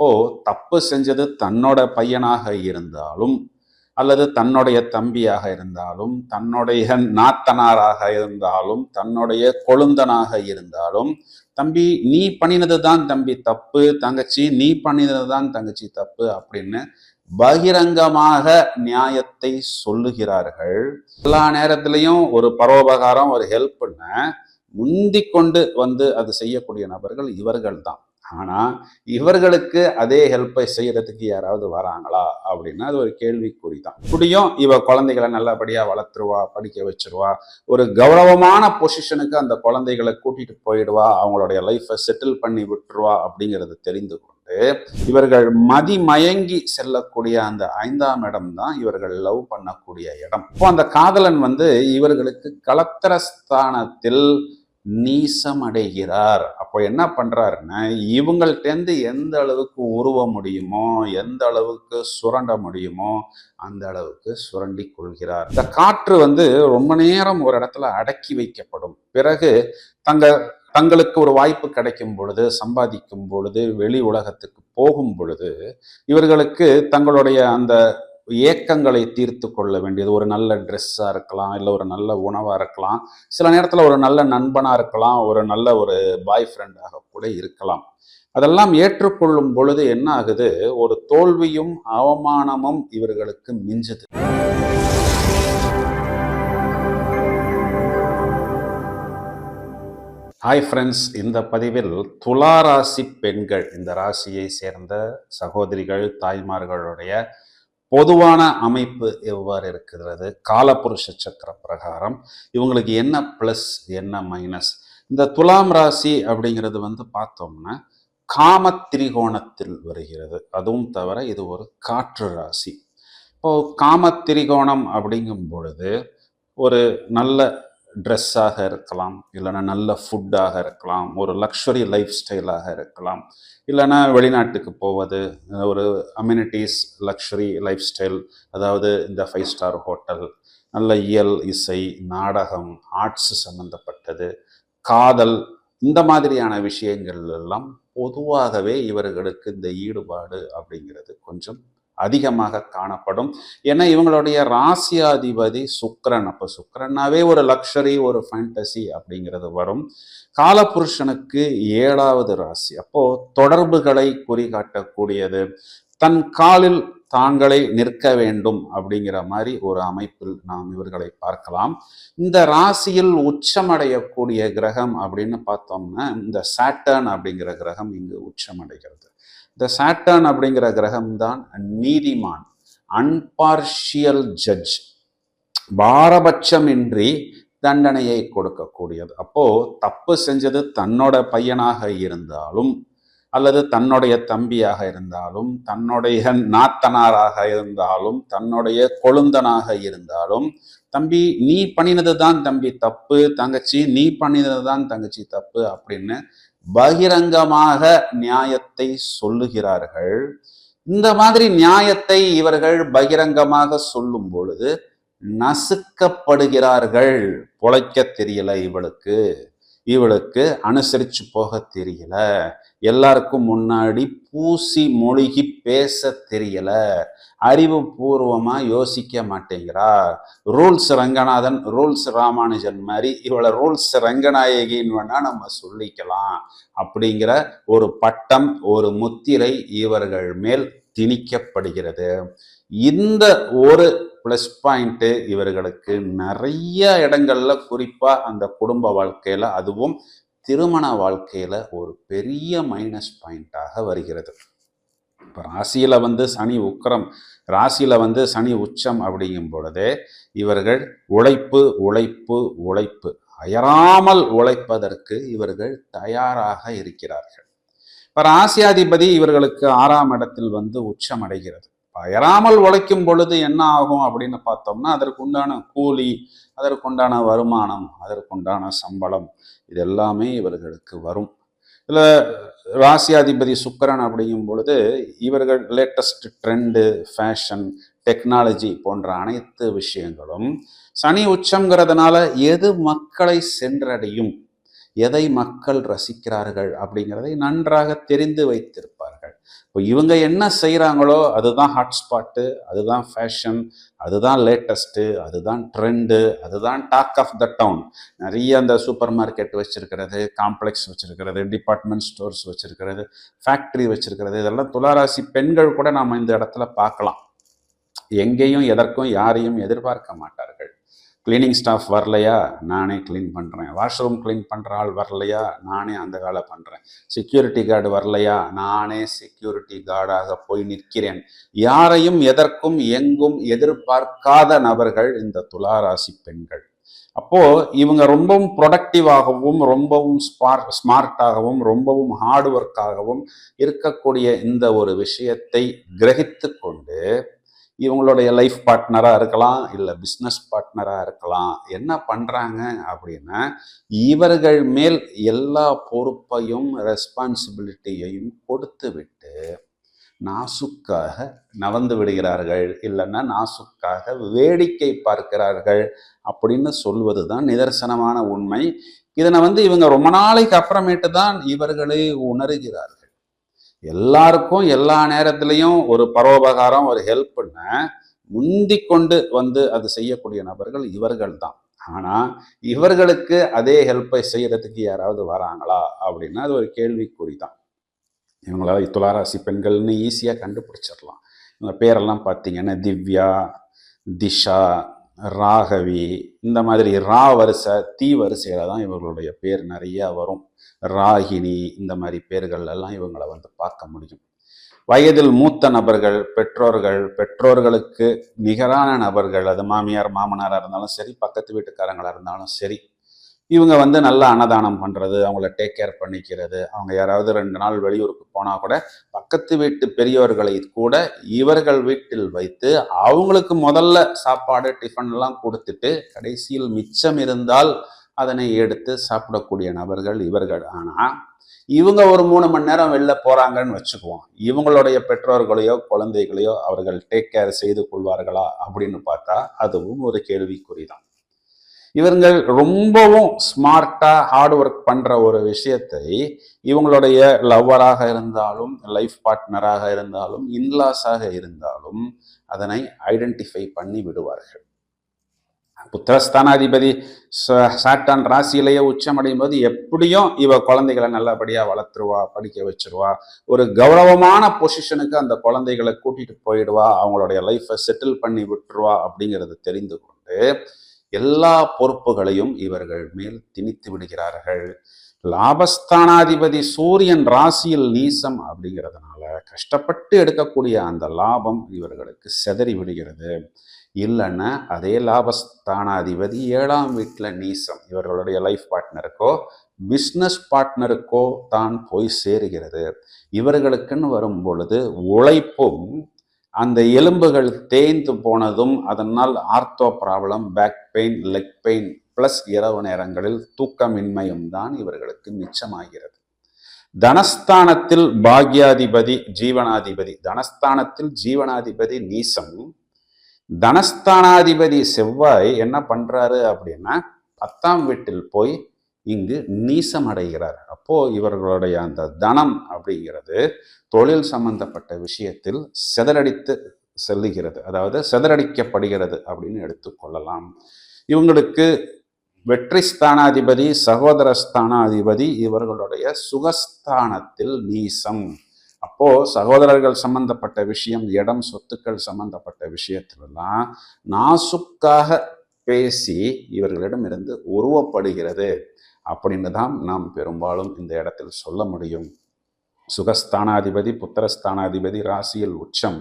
அப்போ தப்பு செஞ்சது தன்னோட பையனாக இருந்தாலும் அல்லது தன்னுடைய தம்பியாக இருந்தாலும் தன்னுடைய நாத்தனாராக இருந்தாலும் தன்னுடைய கொழுந்தனாக இருந்தாலும் தம்பி நீ பண்ணினது தான் தம்பி தப்பு தங்கச்சி நீ பண்ணினது தான் தங்கச்சி தப்பு அப்படின்னு பகிரங்கமாக நியாயத்தை சொல்லுகிறார்கள். எல்லா நேரத்திலையும் ஒரு பரோபகாரம் ஒரு ஹெல்ப்னு பண்ண கொண்டு வந்து அது செய்யக்கூடிய நபர்கள் இவர்கள் தான் ஆனால் இவர்களுக்கு அதே ஹெல்ப்பை செய்யறதுக்கு யாராவது வராங்களா? அப்படின்னா அது ஒரு கேள்விக்குறி தான் இப்படியும் இவ குழந்தைகளை நல்லபடியாக வளர்த்துருவா படிக்க வச்சிருவா. ஒரு கௌரவமான பொசிஷனுக்கு அந்த குழந்தைகளை கூட்டிகிட்டு போயிடுவா. அவங்களுடைய லைஃப்பை செட்டில் பண்ணி விட்டுருவா அப்படிங்கிறது தெரிந்து கொண்டு இவர்கள் மதிமயங்கி செல்லக்கூடிய அந்த ஐந்தாம் இடம் தான் இவர்கள் லவ் பண்ணக்கூடிய இடம். இப்போ அந்த காதலன் வந்து இவர்களுக்கு கலத்திர ஸ்தானத்தில் நீசம் அடைகிறார் அப்போ என்ன பண்ணுறாருன்னா இவங்கள்ட்டேருந்து எந்த அளவுக்கு உருவ முடியுமோ எந்த அளவுக்கு சுரண்ட முடியுமோ அந்த அளவுக்கு சுரண்டி கொள்கிறார். இந்த காற்று வந்து ரொம்ப நேரம் ஒரு இடத்துல அடக்கி வைக்கப்படும். பிறகு தங்க தங்களுக்கு ஒரு வாய்ப்பு கிடைக்கும் பொழுது சம்பாதிக்கும் பொழுது வெளி உலகத்துக்கு போகும் பொழுது இவர்களுக்கு தங்களுடைய அந்த ஏக்கங்களை தீர்த்து கொள்ள வேண்டியது. ஒரு நல்ல ட்ரெஸ்ஸாக இருக்கலாம் இல்லை ஒரு நல்ல உணவாக இருக்கலாம். சில நேரத்தில் ஒரு நல்ல நண்பனாக இருக்கலாம் ஒரு நல்ல ஒரு பாய் ஃப்ரெண்டாக கூட இருக்கலாம். அதெல்லாம் ஏற்றுக்கொள்ளும் பொழுது என்ன ஆகுது? ஒரு தோல்வியும் அவமானமும் இவர்களுக்கு மிஞ்சுது. ஹாய் ஃப்ரெண்ட்ஸ் இந்த பதிவில் துலா ராசி பெண்கள் இந்த ராசியை சேர்ந்த சகோதரிகள் தாய்மார்களுடைய பொதுவான அமைப்பு எவ்வாறு இருக்கிறது? காலபுருஷ சக்கர பிரகாரம். இவங்களுக்கு என்ன ப்ளஸ் என்ன மைனஸ் இந்த துலாம் ராசி அப்படிங்கிறது வந்து பார்த்தோம்னா காம திரிகோணத்தில் வருகிறது. அதுவும் தவிர இது ஒரு காற்று ராசி. இப்போ காம திரிகோணம் அப்படிங்கும் பொழுது ஒரு நல்ல ட்ரெஸ்ஸாக இருக்கலாம் இல்லைன்னா நல்ல ஃபுட்டாக இருக்கலாம் ஒரு லக்ஸரி லைஃப் ஸ்டைலாக இருக்கலாம் இல்லைன்னா வெளிநாட்டுக்கு போவது ஒரு அம்யூனிட்டிஸ் லக்ஸரி லைஃப் ஸ்டைல் அதாவது இந்த ஃபைவ் ஸ்டார் ஹோட்டல் நல்ல இயல் இசை நாடகம் ஆர்ட்ஸ் சம்பந்தப்பட்டது காதல் இந்த மாதிரியான விஷயங்கள் எல்லாம் பொதுவாகவே இவர்களுக்கு இந்த ஈடுபாடு அப்படிங்கிறது கொஞ்சம் அதிகமாக காணப்படும். ஏன்னா இவங்களுடைய ராசியாதிபதி சுக்கரன். அப்போ சுக்கரன்னாவே ஒரு லக்ஷரி ஒரு ஃபேண்டசி அப்படிங்கிறது வரும். காலபுருஷனுக்கு ஏழாவது ராசி. அப்போ தொடர்புகளை குறிகாட்டக்கூடியது. தன் காலில் தாங்களே நிற்க வேண்டும் அப்படிங்கிற மாதிரி ஒரு அமைப்பில் நாம் இவர்களை பார்க்கலாம். இந்த ராசியில் உச்சமடையக்கூடிய கிரகம் அப்படின்னு பார்த்தோம்னா இந்த சாட்டர்ன் அப்படிங்கிற கிரகம் இங்கு உச்சமடைகிறது. இந்த சாட்டர்ன் அப்படிங்கிற கிரகம் தான் நீதிமான் அன்பார்ஷியல் ஜட்ஜ் பாரபட்சமின்றி தண்டனையை கொடுக்கக்கூடியது. அப்போ தப்பு செஞ்சது தன்னோட பையனாக இருந்தாலும் அல்லது தன்னுடைய தம்பியாக இருந்தாலும் தன்னுடைய நாத்தனாராக இருந்தாலும் தன்னுடைய கொழுந்தனாக இருந்தாலும் தம்பி நீ பண்ணினது தான் தம்பி தப்பு தங்கச்சி நீ பண்ணினது தான் தங்கச்சி தப்பு அப்படின்னு பகிரங்கமாக நியாயத்தை சொல்லுகிறார்கள். இந்த மாதிரி நியாயத்தை இவர்கள் பகிரங்கமாக சொல்லும் பொழுது நசுக்கப்படுகிறார்கள். பொழைக்க தெரியல இவளுக்கு. இவளுக்கு அனுசரிச்சு போக தெரியல. எல்லாருக்கும் முன்னாடி பூசி மொழிகி பேச தெரியல. அறிவுபூர்வமாக யோசிக்க மாட்டேங்கிறா ரூல்ஸ் ரங்கநாதன் ரூல்ஸ் ராமானுஜன் மாதிரி இவளை ரூல்ஸ் ரங்கநாயகின்னு வேணா நம்ம சொல்லிக்கலாம் அப்படிங்கிற ஒரு பட்டம் ஒரு முத்திரை இவர்கள் மேல் திணிக்கப்படுகிறது. இந்த ஒரு ப்ளஸ் பாயிண்ட்டு இவர்களுக்கு நிறைய இடங்கள்ல குறிப்பாக அந்த குடும்ப வாழ்க்கையில் அதுவும் திருமண வாழ்க்கையில் ஒரு பெரிய மைனஸ் பாயிண்ட்டாக வருகிறது. இப்போ ராசியில் வந்து சனி உக்கரம் ராசியில் வந்து சனி உச்சம் அப்படிங்கும் பொழுது இவர்கள் உழைப்பு உழைப்பு உழைப்பு அயராமல் உழைப்பதற்கு இவர்கள் தயாராக இருக்கிறார்கள். இப்போ ராசியாதிபதி இவர்களுக்கு ஆறாம் இடத்தில் வந்து உச்சம் அடைகிறது. பயராமல் உழைக்கும் பொழுது என்ன ஆகும் அப்படின்னு பார்த்தோம்னா அதற்குண்டான கூலி அதற்குண்டான வருமானம் அதற்குண்டான சம்பளம் இது எல்லாமே இவர்களுக்கு வரும். இதில் ராசியாதிபதி சுக்கரன் அப்படிங்கும் பொழுது இவர்கள் லேட்டஸ்ட் ட்ரெண்டு ஃபேஷன் டெக்னாலஜி போன்ற அனைத்து விஷயங்களும் சனி உச்சங்கிறதுனால எது மக்களை சென்றடையும் எதை மக்கள் ரசிக்கிறார்கள் அப்படிங்கிறதை நன்றாக தெரிந்து வைத்திருப்பார்கள். இப்போ இவங்க என்ன செய்கிறாங்களோ அதுதான் ஹாட்ஸ்பாட்டு அதுதான் ஃபேஷன் அதுதான் லேட்டஸ்ட்டு அதுதான் ட்ரெண்டு அதுதான் டாக் ஆஃப் த டவுன் நிறைய அந்த சூப்பர் மார்க்கெட் வச்சுருக்கிறது காம்ப்ளெக்ஸ் வச்சுருக்கிறது டிபார்ட்மெண்ட் ஸ்டோர்ஸ் வச்சுருக்கிறது ஃபேக்ட்ரி வச்சுருக்கிறது இதெல்லாம் துளாராசி பெண்கள் கூட நாம் இந்த இடத்துல பார்க்கலாம். எங்கேயும் எதற்கும் யாரையும் எதிர்பார்க்க மாட்டார்கள். கிளீனிங் ஸ்டாஃப் வரலையா? நானே க்ளீன் பண்ணுறேன் வாஷ்ரூம் க்ளீன் பண்ணுற ஆள் வரலையா? நானே அந்த வேலை பண்ணுறேன் செக்யூரிட்டி கார்டு வரலையா? நானே செக்யூரிட்டி கார்டாக போய் நிற்கிறேன். யாரையும் எதற்கும் எங்கும் எதிர்பார்க்காத நபர்கள் இந்த துளாராசி பெண்கள். அப்போது இவங்க ரொம்பவும் ப்ரொடக்டிவாகவும் ரொம்பவும் ஸ்மார்ட் ஸ்மார்ட்டாகவும் ரொம்பவும் ஹார்ட் ஒர்க்காகவும் இருக்கக்கூடிய இந்த ஒரு விஷயத்தை கிரகித்து கொண்டு இவங்களுடைய லைஃப் பார்ட்னராக இருக்கலாம் இல்லை பிஸ்னஸ் பார்ட்னராக இருக்கலாம். என்ன பண்ணுறாங்க அப்படின்னா இவர்கள் மேல் எல்லா பொறுப்பையும் ரெஸ்பான்சிபிலிட்டியையும் கொடுத்து விட்டு நாசுக்காக நவந்து விடுகிறார்கள் இல்லைன்னா நாசுக்காக வேடிக்கை பார்க்கிறார்கள் அப்படின்னு சொல்வது தான் நிதர்சனமான உண்மை. இதனை வந்து இவங்க ரொம்ப நாளைக்கு அப்புறமேட்டு தான் இவர்களே உணர்கிறார்கள். எல்லாருக்கும் எல்லா நேரத்திலையும் ஒரு பரோபகாரம் ஒரு ஹெல்ப் பண்ண முந்தி கொண்டு வந்து அது செய்யக்கூடிய நபர்கள் இவர்கள் தான் ஆனால் இவர்களுக்கு அதே ஹெல்ப்பை செய்யறதுக்கு யாராவது வராங்களா? அப்படின்னா அது ஒரு கேள்விக்குறி தான் இவங்களால துளாராசி பெண்கள்னு ஈஸியாக கண்டுபிடிச்சிடலாம். இவங்க பேரெல்லாம் பார்த்தீங்கன்னா திவ்யா திஷா ராகவி இந்த மாதிரி ரா வரிசை தீ வரிசையில் தான் இவர்களுடைய பேர் நிறையா வரும். ராகினி இந்த மாதிரி பேர்கள் எல்லாம் இவங்களை வந்து பார்க்க முடியும். வயதில் மூத்த நபர்கள் பெற்றோர்கள் பெற்றோர்களுக்கு நிகரான நபர்கள் அது மாமியார் மாமனாராக இருந்தாலும் சரி பக்கத்து வீட்டுக்காரங்களாக இருந்தாலும் சரி இவங்க வந்து நல்லா அன்னதானம் பண்ணுறது அவங்கள டேக் கேர் பண்ணிக்கிறது அவங்க யாராவது ரெண்டு நாள் வெளியூருக்கு போனால் கூட பக்கத்து வீட்டு பெரியவர்களை கூட இவர்கள் வீட்டில் வைத்து அவங்களுக்கு முதல்ல சாப்பாடு டிஃபன்லாம் கொடுத்துட்டு கடைசியில் மிச்சம் இருந்தால் அதனை எடுத்து சாப்பிடக்கூடிய நபர்கள் இவர்கள். ஆனால் இவங்க ஒரு மூணு மணி நேரம் வெளில போகிறாங்கன்னு வச்சுக்குவோம். இவங்களுடைய பெற்றோர்களையோ குழந்தைகளையோ அவர்கள் டேக் கேர் செய்து கொள்வார்களா அப்படின்னு பார்த்தா அதுவும் ஒரு கேள்விக்குறி தான் இவர்கள் ரொம்பவும் ஸ்மார்ட்டாக ஹார்ட் ஒர்க் பண்ணுற ஒரு விஷயத்தை இவங்களுடைய லவ்வராக இருந்தாலும் லைஃப் பார்ட்னராக இருந்தாலும் இன்லாஸாக இருந்தாலும் அதனை ஐடென்டிஃபை பண்ணி விடுவார்கள். புத்திரஸ்தானாதிபதி சாட்டான் ராசியிலேயே உச்சமடையும் போது எப்படியும் இவ குழந்தைகளை நல்லபடியாக வளர்த்துருவா படிக்க வச்சிருவா. ஒரு கௌரவமான பொசிஷனுக்கு அந்த குழந்தைகளை கூட்டிட்டு போயிடுவா. அவங்களுடைய லைஃப்பை செட்டில் பண்ணி விட்டுருவா அப்படிங்கிறது தெரிந்து கொண்டு எல்லா பொறுப்புகளையும் இவர்கள் மேல் திணித்து விடுகிறார்கள். லாபஸ்தானாதிபதி சூரியன் ராசியில் நீசம் அப்படிங்கிறதுனால கஷ்டப்பட்டு எடுக்கக்கூடிய அந்த லாபம் இவர்களுக்கு செதறி விடுகிறது. இல்லைன்னா அதே லாபஸ்தானாதிபதி ஏழாம் வீட்டில் நீசம். இவர்களுடைய லைஃப் பார்ட்னருக்கோ பிஸ்னஸ் பார்ட்னருக்கோ தான் போய் சேருகிறது. இவர்களுக்குன்னு வரும் பொழுது உழைப்பும் அந்த எலும்புகள் தேய்ந்து போனதும் அதனால் ortho problem back pain leg pain plus இரவு நேரங்களில் தூக்கமின்மையும் தான் இவர்களுக்கு மிச்சமாகிறது. தனஸ்தானத்தில் பாக்யாதிபதி ஜீவனாதிபதி தனஸ்தானத்தில் ஜீவனாதிபதி நீசம் தனஸ்தானாதிபதி செவ்வாய் என்ன பண்றாரு அப்படின்னா பத்தாம் வீட்டில் போய் இங்கு நீசம் அடைகிறார் அப்போ இவர்களுடைய அந்த தனம் அப்படிங்கிறது தொழில் சம்பந்தப்பட்ட விஷயத்தில் செதறடித்து செல்லுகிறது. அதாவது செதறடிக்கப்படுகிறது அப்படின்னு எடுத்துக்கொள்ளலாம் இவங்களுக்கு வெற்றி ஸ்தானாதிபதி சகோதர ஸ்தானாதிபதி இவர்களுடைய சுகஸ்தானத்தில் நீசம். அப்போ சகோதரர்கள் சம்பந்தப்பட்ட விஷயம் இடம் சொத்துக்கள் சம்பந்தப்பட்ட விஷயத்திலெல்லாம் நாசுக்காக பேசி இவர்களிடம் இருந்து உருவப்படுகிறது அப்படின்னு தான் நாம் பெரும்பாலும் இந்த இடத்தில் சொல்ல முடியும். சுகஸ்தானாதிபதி புத்திரஸ்தானாதிபதி ராசியில் உச்சம்.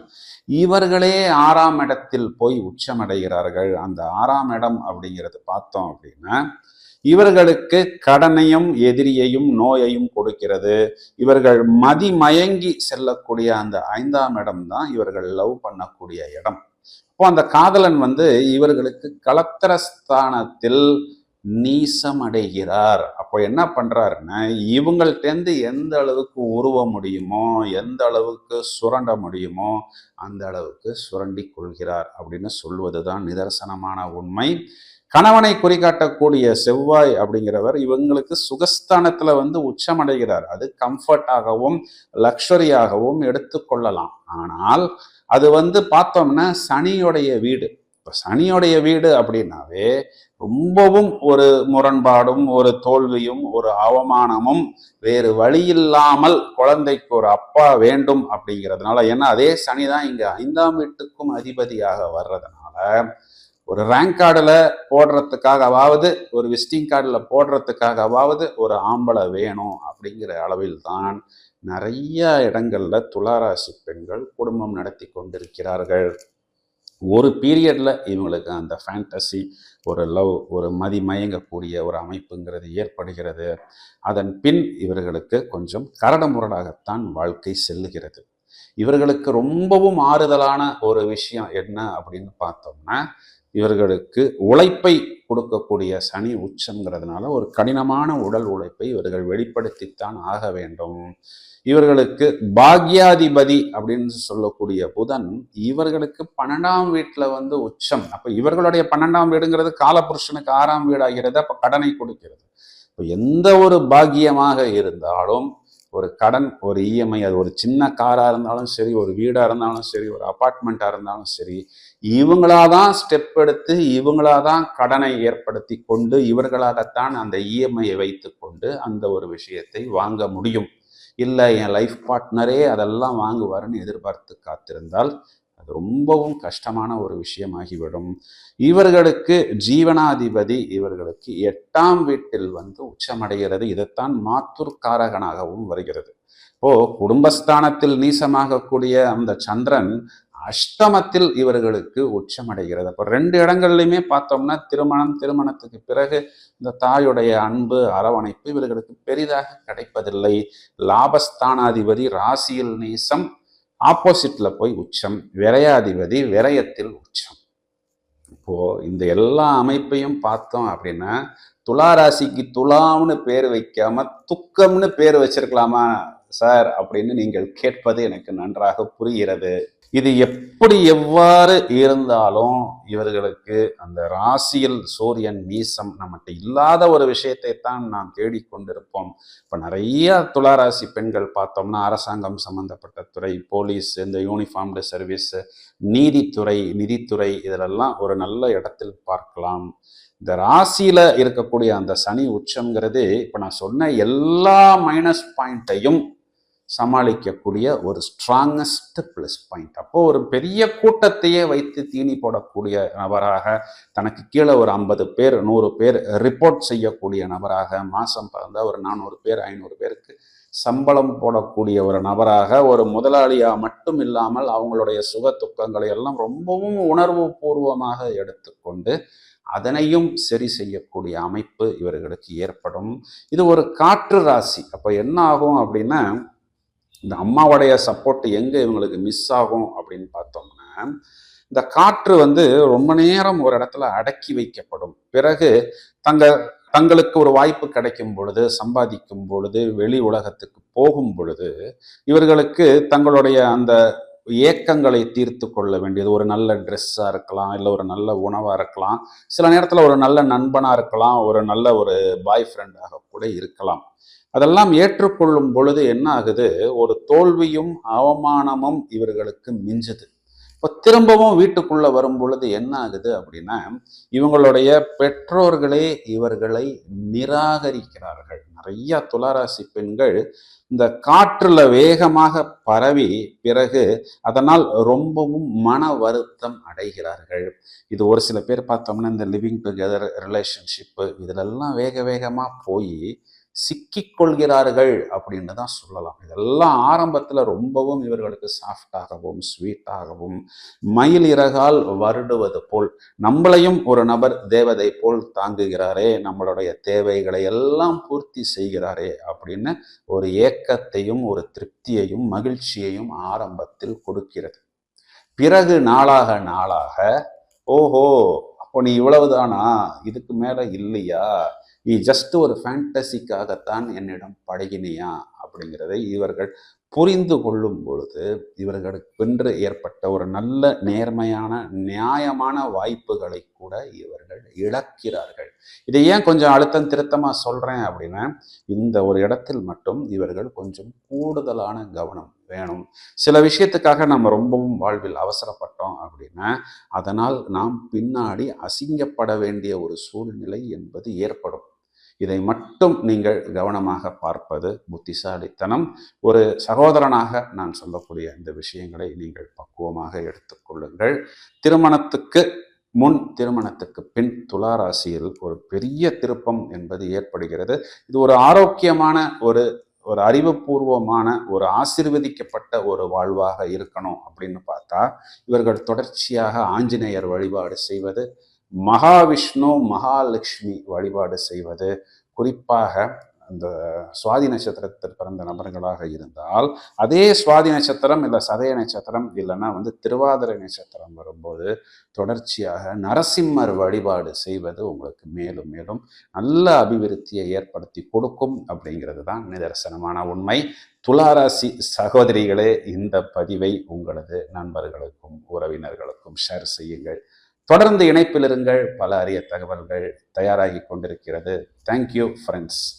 இவர்களே ஆறாம் இடத்தில் போய் உச்சமடைகிறார்கள். அந்த ஆறாம் இடம் அப்படிங்கிறது பார்த்தோம் அப்படின்னா இவர்களுக்கு கடனையும் எதிரியையும் நோயையும் கொடுக்கிறது. இவர்கள் மதிமயங்கி செல்லக்கூடிய அந்த ஐந்தாம் இடம் தான் இவர்கள் லவ் பண்ணக்கூடிய இடம். அப்போ அந்த காதலன் வந்து இவர்களுக்கு கலத்திரஸ்தானத்தில் நீசம் அடைகிறார் அப்போ என்ன பண்றாருன்னா இவங்கள்ட்டேருந்து எந்த அளவுக்கு உருவ முடியுமோ எந்த அளவுக்கு சுரண்ட முடியுமோ அந்த அளவுக்கு சுரண்டி கொள்கிறார் அப்படின்னு சொல்வதுதான் நிதர்சனமான உண்மை. கணவனை குறிகாட்டக்கூடிய செவ்வாய் அப்படிங்கிறவர் இவங்களுக்கு சுகஸ்தானத்துல வந்து உச்சமடைகிறார். அது கம்ஃபர்ட்டாகவும் லக்ஷரியாகவும் எடுத்துக்கொள்ளலாம் ஆனால் அது வந்து பார்த்தோம்னா சனியோடைய வீடு. இப்போ சனியோடைய வீடு அப்படின்னாவே ரொம்பவும் ஒரு முரண்பாடும் ஒரு தோல்வியும் ஒரு அவமானமும் வேறு வழி இல்லாமல் குழந்தைக்கு ஒரு அப்பா வேண்டும் அப்படிங்கிறதுனால ஏன்னா அதே சனி தான் இங்கே ஐந்தாம் வீட்டுக்கும் அதிபதியாக வர்றதுனால ஒரு ரேங்க் கார்டில் போடுறதுக்காகவாவது ஒரு விசிட்டிங் கார்டில் போடுறதுக்காகவாவது ஒரு ஆம்பளை வேணும் அப்படிங்கிற அளவில் தான் நிறைய இடங்கள்ல துளாராசி பெண்கள் குடும்பம் நடத்தி கொண்டிருக்கிறார்கள். ஒரு பீரியடில் இவங்களுக்கு அந்த ஃபேண்டசி ஒரு லவ் ஒரு மதி மயங்கக்கூடிய ஒரு அமைப்புங்கிறது ஏற்படுகிறது. அதன் பின் இவர்களுக்கு கொஞ்சம் கரடமுரடாகத்தான் வாழ்க்கை செல்லுகிறது. இவர்களுக்கு ரொம்பவும் ஆறுதலான ஒரு விஷயம் என்ன அப்படின்னு பார்த்தோம்னா இவர்களுக்கு உழைப்பை கொடுக்கக்கூடிய சனி உச்சங்கிறதுனால ஒரு கடினமான உடல் உழைப்பை இவர்கள் வெளிப்படுத்தித்தான் ஆக வேண்டும். இவர்களுக்கு பாக்யாதிபதி அப்படின்னு சொல்லக்கூடிய புதன் இவர்களுக்கு பன்னெண்டாம் வீட்டில் வந்து உச்சம். அப்போ இவர்களுடைய பன்னெண்டாம் வீடுங்கிறது காலபுருஷனுக்கு ஆறாம் வீடாகிறது அப்போ கடனை கொடுக்கிறது. இப்போ எந்த ஒரு பாக்கியமாக இருந்தாலும் ஒரு கடன் ஒரு இஎம்ஐ அது ஒரு சின்ன காராக இருந்தாலும் சரி ஒரு வீடாக இருந்தாலும் சரி ஒரு அப்பார்ட்மெண்ட்டாக இருந்தாலும் சரி இவங்களாதான் ஸ்டெப் எடுத்து இவங்களாதான் கடனை ஏற்படுத்தி கொண்டு இவர்களாகத்தான் அந்த இஎம்ஐயை வைத்து கொண்டு அந்த ஒரு விஷயத்தை வாங்க முடியும். இல்லை என் லைஃப் பார்ட்னரே அதெல்லாம் வாங்குவாருன்னு எதிர்பார்த்து காத்திருந்தால் அது ரொம்பவும் கஷ்டமான ஒரு விஷயமாகிவிடும். இவர்களுக்கு ஜீவனாதிபதி இவர்களுக்கு எட்டாம் வீட்டில் வந்து உச்சமடைகிறது. இதைத்தான் மாத்துர்காரகனாகவும் வருகிறது. இப்போ குடும்பஸ்தானத்தில் நீசமாகக்கூடிய அந்த சந்திரன் அஷ்டமத்தில் இவர்களுக்கு உச்சமடைகிறது. அப்போ ரெண்டு இடங்கள்லையுமே பார்த்தோம்னா திருமணம் திருமணத்துக்கு பிறகு இந்த தாயுடைய அன்பு அரவணைப்பு இவர்களுக்கு பெரிதாக கிடைப்பதில்லை. லாபஸ்தானாதிபதி ராசியில் நீசம் ஆப்போசிட்ல போய் உச்சம் விரையாதிபதி விரயத்தில் உச்சம். இப்போ இந்த எல்லா அமைப்பையும் பார்த்தோம் அப்படின்னா துலா ராசிக்கு துலாம்னு பேர் வைக்காம துக்கம்னு பேர் வச்சிருக்கலாமா சார் அப்படின்னு நீங்கள் கேட்பது எனக்கு நன்றாக புரிகிறது. இது எப்படி எவ்வாறு இருந்தாலும் இவர்களுக்கு அந்த ராசியில் சூரியன் நீசம் நம்மகிட்ட இல்லாத ஒரு விஷயத்தை தான் நாம் தேடிக்கொண்டிருப்போம் இப்போ நிறைய துளாராசி பெண்கள் பார்த்தோம்னா அரசாங்கம் சம்பந்தப்பட்ட துறை போலீஸ் இந்த யூனிஃபார்ம்டு சர்வீஸ் நீதித்துறை நிதித்துறை இதிலெல்லாம் ஒரு நல்ல இடத்தில் பார்க்கலாம். இந்த ராசியில இருக்கக்கூடிய அந்த சனி உச்சங்கிறது இப்போ நான் சொன்ன எல்லா மைனஸ் பாயிண்ட்டையும் சமாளிக்கக்கூடிய ஒரு ஸ்ட்ராங்கஸ்ட் ப்ளஸ் பாயிண்ட் அப்போது ஒரு பெரிய கூட்டத்தையே வைத்து தீனி போடக்கூடிய நபராக தனக்கு கீழே ஒரு ஐம்பது பேர் நூறு பேர் ரிப்போர்ட் செய்யக்கூடிய நபராக மாதம் பிறந்த ஒரு நானூறு பேர் ஐநூறு பேருக்கு சம்பளம் போடக்கூடிய ஒரு நபராக ஒரு முதலாளியாக மட்டும் இல்லாமல் அவங்களுடைய சுக துக்கங்களை எல்லாம் ரொம்பவும் உணர்வு பூர்வமாக எடுத்துக்கொண்டு அதனையும் சரி செய்யக்கூடிய அமைப்பு இவர்களுக்கு ஏற்படும். இது ஒரு காற்று ராசி. அப்போ என்ன ஆகும் அப்படின்னா இந்த அம்மாவுடைய சப்போர்ட் எங்கே இவங்களுக்கு மிஸ் ஆகும் அப்படின்னு பார்த்தோம்னா இந்த காற்று வந்து ரொம்ப நேரம் ஒரு இடத்துல அடக்கி வைக்கப்படும். பிறகு தங்க தங்களுக்கு ஒரு வாய்ப்பு கிடைக்கும் பொழுது சம்பாதிக்கும் பொழுது வெளி உலகத்துக்கு போகும் பொழுது இவர்களுக்கு தங்களுடைய அந்த ஏக்கங்களை தீர்த்து கொள்ள வேண்டியது ஒரு நல்ல ட்ரெஸ்ஸாக இருக்கலாம் இல்லை ஒரு நல்ல உணவாக இருக்கலாம் சில நேரத்தில் ஒரு நல்ல நண்பனாக இருக்கலாம் ஒரு நல்ல ஒரு பாய் ஃப்ரெண்டாக கூட இருக்கலாம். அதெல்லாம் ஏற்றுக்கொள்ளும் பொழுது என்ன ஆகுது ஒரு தோல்வியும் அவமானமும் இவர்களுக்கு மிஞ்சுது. இப்போ திரும்பவும் வீட்டுக்குள்ள வரும் பொழுது என்ன ஆகுது அப்படின்னா இவங்களுடைய பெற்றோர்களே இவர்களை நிராகரிக்கிறார்கள். நிறைய துளாராசி பெண்கள் இந்த காற்றுல வேகமாக பரவி பிறகு அதனால் ரொம்பவும் மன வருத்தம் அடைகிறார்கள். இது ஒரு சில பேர் பார்த்தோம்னா இந்த லிவிங் டுகெதர் ரிலேஷன்ஷிப்பு இதிலெல்லாம் வேக வேகமாக போய் சிக்கிக்கொள்கிறார்கள் அப்படின்னு தான் சொல்லலாம். இதெல்லாம் ஆரம்பத்தில் ரொம்பவும் இவர்களுக்கு சாஃப்டாகவும் ஸ்வீட்டாகவும் மயில் இறகால் வருடுவது போல் நம்மளையும் ஒரு நபர் தேவதை போல் தாங்குகிறாரே நம்மளுடைய தேவைகளை எல்லாம் பூர்த்தி செய்கிறாரே அப்படின்னு ஒரு ஏக்கத்தையும் ஒரு திருப்தியையும் மகிழ்ச்சியையும் ஆரம்பத்தில் கொடுக்கிறது. பிறகு நாளாக நாளாக ஓஹோ அப்போ நீ இவ்வளவுதானா? இதுக்கு மேலே இல்லையா? நீ ஜஸ்ட் ஒரு ஃபேண்டசிக்காகத்தான் என்னிடம் பழகினியா? அப்படிங்கிறதை இவர்கள் புரிந்து கொள்ளும் பொழுது இவர்களுக்கென்று ஏற்பட்ட ஒரு நல்ல நேர்மையான நியாயமான வாய்ப்புகளை கூட இவர்கள் இழக்கிறார்கள். இதை ஏன் கொஞ்சம் அழுத்தம் திருத்தமாக சொல்கிறேன் அப்படின்னா இந்த ஒரு இடத்தில் மட்டும் இவர்கள் கொஞ்சம் கூடுதலான கவனம் வேணும். சில விஷயத்துக்காக நம்ம ரொம்பவும் வாழ்வில் அவசரப்பட்டோம் அப்படின்னா அதனால் நாம் பின்னாடி அசிங்கப்பட வேண்டிய ஒரு சூழ்நிலை என்பது ஏற்படும். இதை மட்டும் நீங்கள் கவனமாக பார்ப்பது புத்திசாலித்தனம். ஒரு சகோதரனாக நான் சொல்லக்கூடிய இந்த விஷயங்களை நீங்கள் பக்குவமாக எடுத்துக்கொள்ளுங்கள் திருமணத்துக்கு முன் திருமணத்துக்கு பின் துளாராசியில் ஒரு பெரிய திருப்பம் என்பது ஏற்படுகிறது. இது ஒரு ஆரோக்கியமான ஒரு ஒரு அறிவுபூர்வமான ஒரு ஆசிர்வதிக்கப்பட்ட ஒரு வாழ்வாக இருக்கணும் அப்படின்னு பார்த்தா இவர்கள் தொடர்ச்சியாக ஆஞ்சநேயர் வழிபாடு செய்வது மகாவிஷ்ணு மகாலட்சுமி வழிபாடு செய்வது குறிப்பாக அந்த சுவாதி நட்சத்திரத்தில் பிறந்த நபர்களாக இருந்தால் அதே சுவாதி நட்சத்திரம் இல்லை சதய நட்சத்திரம் இல்லைன்னா வந்து திருவாதிரை நட்சத்திரம் வரும்போது தொடர்ச்சியாக நரசிம்மர் வழிபாடு செய்வது உங்களுக்கு மேலும் மேலும் நல்ல அபிவிருத்தியை ஏற்படுத்தி கொடுக்கும் அப்படிங்கிறது தான் நிதர்சனமான உண்மை. துளாராசி சகோதரிகளே இந்த பதிவை உங்களது நண்பர்களுக்கும் உறவினர்களுக்கும் ஷேர் செய்யுங்கள். தொடர்ந்து இணைப்பில் இருங்கள். பல அரிய தகவல்கள் தயாராகி கொண்டிருக்கிறது. Thank you friends